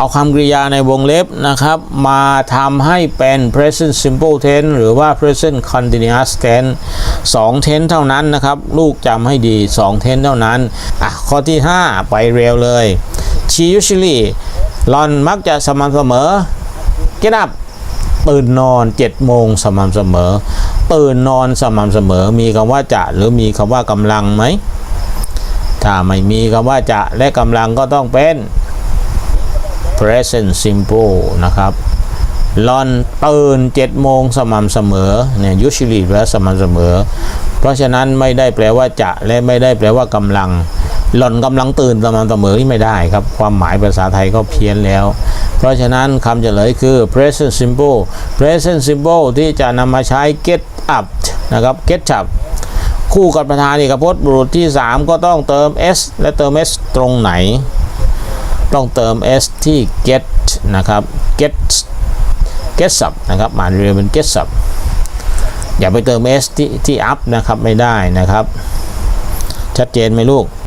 เอาคำกริยาในวงเล็บนะครับ มาทำให้เป็น present simple tense หรือว่า present continuous tense 2 tense เท่านั้นนะครับ ลูกจำให้ดี 2 tense เท่านั้น อะ ข้อที่ 5 ไปเร็วเลย she usually หลอนมักจะสม่ำเสมอ get up ตื่นนอน7โมงสม่ำเสมอ ตื่นนอนสม่ำเสมอ มีคำว่าจะหรือมีคำว่ากำลังไหม ถ้าไม่มีคำว่าจะและกำลังก็ต้องเป็น present simple นะครับลอนตื่น7โมงสม่ำเสมอเนี่ย usually แปลสม่ำเสมอ เพราะฉะนั้นไม่ได้แปลว่าจะและไม่ได้แปลว่ากำลังหล่อนกำลังตื่นสม่ำเสมอนี่ไม่ได้ครับ ความหมายภาษาไทยก็เพี้ยนแล้ว เพราะฉะนั้นคำเฉลยคือ present simple present simple ที่จะนำมาใช้ get up นะครับ get up คู่กับประธานเอกพจน์บุรุษที่ 3 ก็ต้องเติม s และเติม s ตรงไหน ต้องเติม s ที่ get นะครับ get get sub นะครับหมายเรียนเป็น get sub อย่าไปเติม s ที่ที่ up นะครับไม่ได้นะครับ ชัดเจนไหมลูก